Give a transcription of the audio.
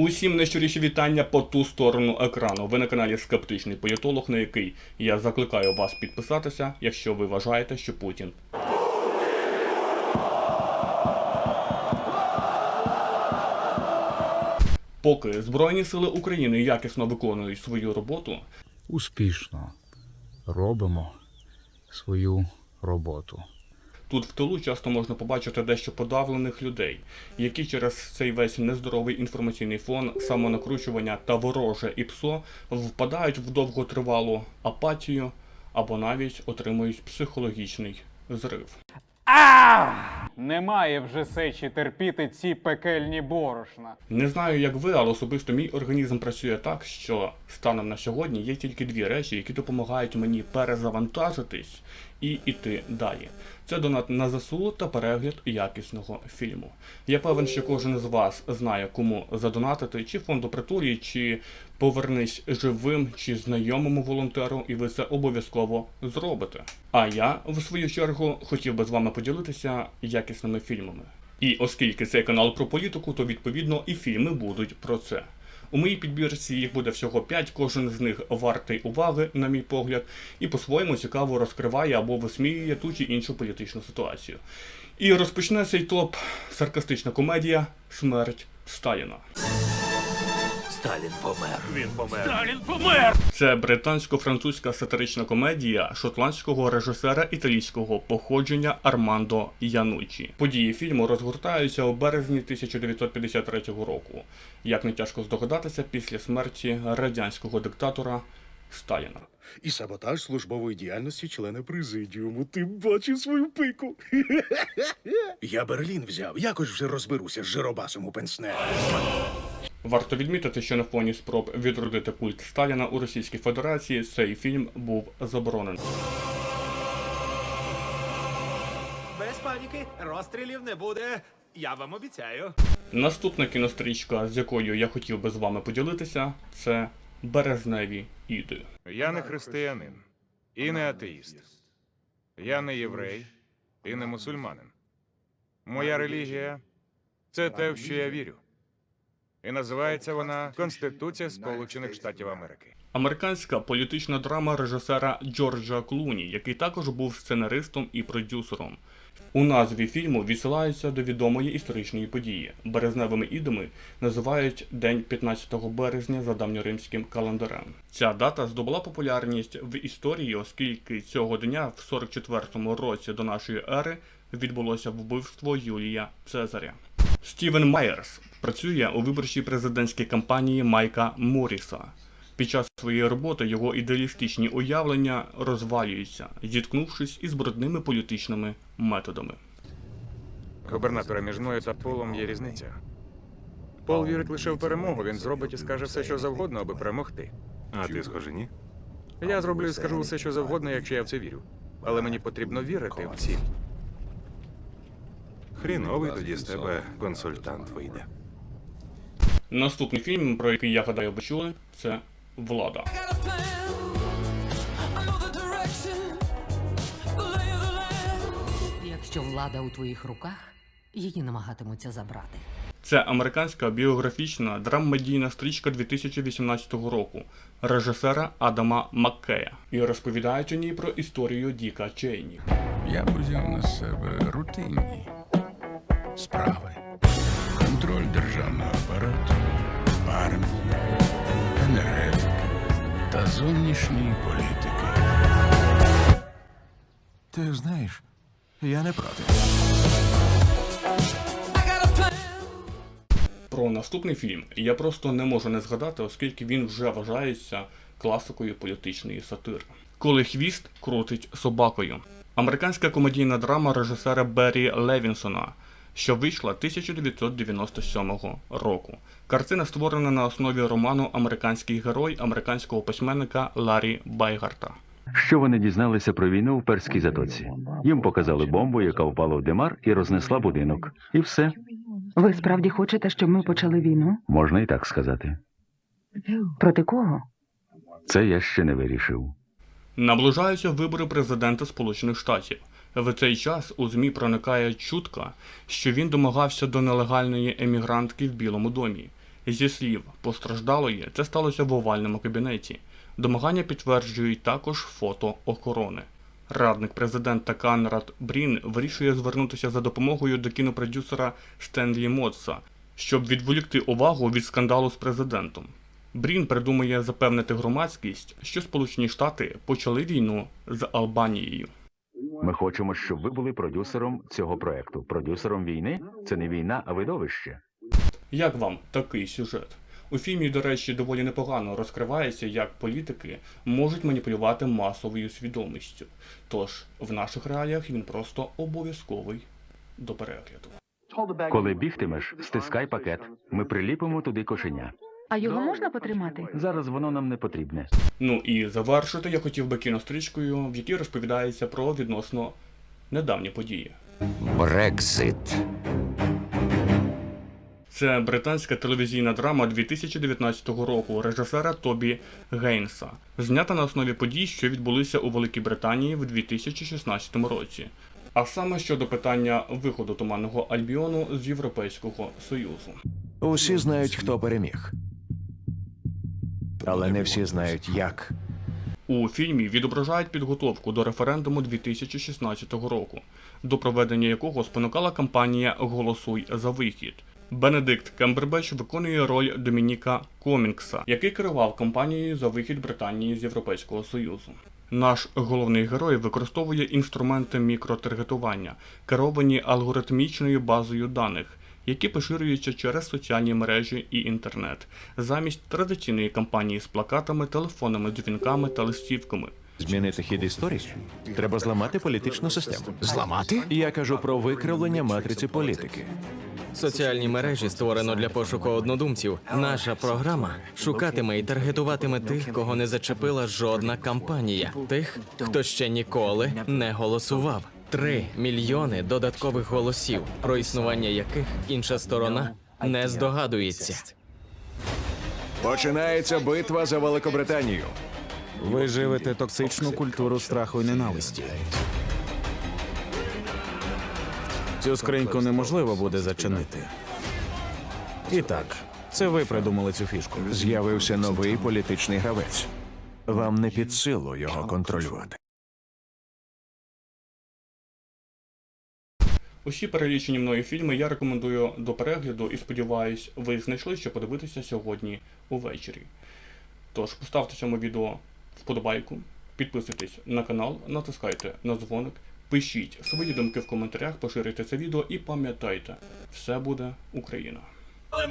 Усім найщиріші вітання по ту сторону екрану. Ви на каналі Скептичний політолог, на який я закликаю вас підписатися, якщо ви вважаєте, що Путін Поки Збройні сили України якісно виконують свою роботу, успішно робимо свою роботу. Тут в тилу часто можна побачити дещо подавлених людей, які через цей весь нездоровий інформаційний фон, самонакручування та вороже і псо впадають в довготривалу апатію або навіть отримують психологічний зрив. Немає вже сечі терпіти ці пекельні борошна. Не знаю, як ви, але особисто мій організм працює так, що станом на сьогодні є тільки дві речі, які допомагають мені перезавантажитись і йти далі. Це донат на ЗСУ та перегляд якісного фільму. Я певен, що кожен з вас знає, кому задонатити, чи фонду притулі, чи повернись живим, чи знайомому волонтеру, і ви це обов'язково зробите. А я, в свою чергу, хотів би з вами поділитися якісними фільмами. І оскільки цей канал про політику, то відповідно і фільми будуть про це. У моїй підбірці їх буде всього 5, кожен з них вартий уваги, на мій погляд, і по-своєму цікаво розкриває або висміює ту чи іншу політичну ситуацію. І розпочне цей топ саркастична комедія Смерть Сталіна. Сталін помер. Він помер. Сталін помер. Це британсько-французька сатирична комедія шотландського режисера італійського походження Армандо Янучі. Події фільму розгортаються у березні 1953 року. Як не тяжко здогадатися, після смерті радянського диктатора Сталіна. І саботаж службової діяльності члена президіуму. Ти бачив свою пику. Я Берлін взяв. Якось вже розберуся з жиробасом у пенсне. Варто відмітити, що на фоні спроб відродити культ Сталіна у Російській Федерації цей фільм був заборонений. Без паніки, розстрілів не буде. Я вам обіцяю. Наступна кінострічка, з якою я хотів би з вами поділитися, це Березневі іди. Я не християнин і не атеїст. Я не єврей і не мусульманин. Моя релігія це те, в що я вірю. І називається вона Конституція Сполучених Штатів Америки. Американська політична драма режисера Джорджа Клуні, який також був сценаристом і продюсером. У назві фільму відсилаються до відомої історичної події. Березневими ідами називають день 15 березня за давньоримським календарем. Ця дата здобула популярність в історії, оскільки цього дня, в 44-му році до нашої ери, відбулося вбивство Юлія Цезаря. Стівен Майерс працює у виборчій президентській кампанії Майка Моріса. Під час своєї роботи його ідеалістичні уявлення розвалюються, зіткнувшись із брудними політичними методами. Губернатора між мною та Полом є різниця. Пол вірить лише в перемогу. Він зробить і скаже все, що завгодно, аби перемогти. А ти схоже, ні? Я зроблю і скажу все, що завгодно, якщо я в це вірю. Але мені потрібно вірити в ціль. Хріновий тоді з тебе консультант вийде. Наступний фільм, про який я гадаю ви чули, це Влада. Якщо влада у твоїх руках, її намагатимуться забрати. Це американська біографічна драмедійна стрічка 2018 року режисера Адама Маккея. І розповідають у ній про історію Діка Чейні. Я б узяв на себе рутинні справи, контроль державного апарату, армії, енергетики та зовнішньої політики. Ти знаєш, я не проти. Про наступний фільм я просто не можу не згадати, оскільки він вже вважається класикою політичної сатири. Коли хвіст крутить собакою. Американська комедійна драма режисера Беррі Левінсона, що вийшла 1997 року. Картина створена на основі роману Американський герой американського письменника Ларі Байгарта. Що вони дізналися про війну в перській затоці? Їм показали бомбу, яка впала в димар і рознесла будинок. І все Ви справді хочете, щоб ми почали війну? можна і так сказати. Проти кого? Це я ще не вирішив. Наближаються вибори президента Сполучених Штатів. В цей час у ЗМІ проникає чутка, що він домагався до нелегальної емігрантки в Білому домі. Зі слів постраждалої, це сталося в овальному кабінеті. Домагання підтверджують також фото охорони. Радник президента Канрад Брін вирішує звернутися за допомогою до кінопродюсера Стенлі Мотса, щоб відволікти увагу від скандалу з президентом. Брін придумує запевнити громадськість, що Сполучені Штати почали війну з Албанією. Ми хочемо, щоб ви були продюсером цього проекту. Продюсером війни це не війна, а видовище. Як вам такий сюжет? У фільмі, до речі, доволі непогано розкривається, як політики можуть маніпулювати масовою свідомістю. Тож в наших реаліях він просто обов'язковий до перегляду. Коли бігтимеш, стискай пакет. Ми приліпимо туди кошеня. А його можна потримати? Зараз воно нам не потрібне. Ну і завершити я хотів би кінострічкою, в якій розповідається про відносно недавні події. Брекзит. Це британська телевізійна драма 2019 року режисера Тобі Гейнса, знята на основі подій, що відбулися у Великій Британії в 2016 році. А саме щодо питання виходу туманного Альбіону з Європейського Союзу. Усі знають, хто переміг. Але не всі знають, як. У фільмі відображають підготовку до референдуму 2016 року, до проведення якого спонукала кампанія Голосуй за вихід. Бенедикт Кембербеч виконує роль Домініка Комінгса, який керував кампанією за вихід Британії з Європейського Союзу. Наш головний герой використовує інструменти мікротаргетування, керовані алгоритмічною базою даних, які поширюються через соціальні мережі і інтернет, замість традиційної кампанії з плакатами, телефонними дзвінками та листівками. Змінити хід історії? Треба зламати політичну систему. Зламати? Я кажу про викривлення матриці політики. Соціальні мережі створено для пошуку однодумців. Наша програма шукатиме і таргетуватиме тих, кого не зачепила жодна кампанія, тих, хто ще ніколи не голосував. Три мільйони додаткових голосів, про існування яких інша сторона не здогадується. Починається битва за Великобританію. Ви живете токсичну культуру страху і ненависті. Цю скриньку неможливо буде зачинити. І так, це ви придумали цю фішку. З'явився новий політичний гравець. Вам не під силу його контролювати. Усі перелічені мною фільми я рекомендую до перегляду і сподіваюсь, ви знайшли, що подивитися сьогодні увечері. Тож поставте цьому відео вподобайку, підписуйтесь на канал, натискайте на дзвоник, пишіть свої думки в коментарях, поширюйте це відео і пам'ятайте, все буде Україна! Співай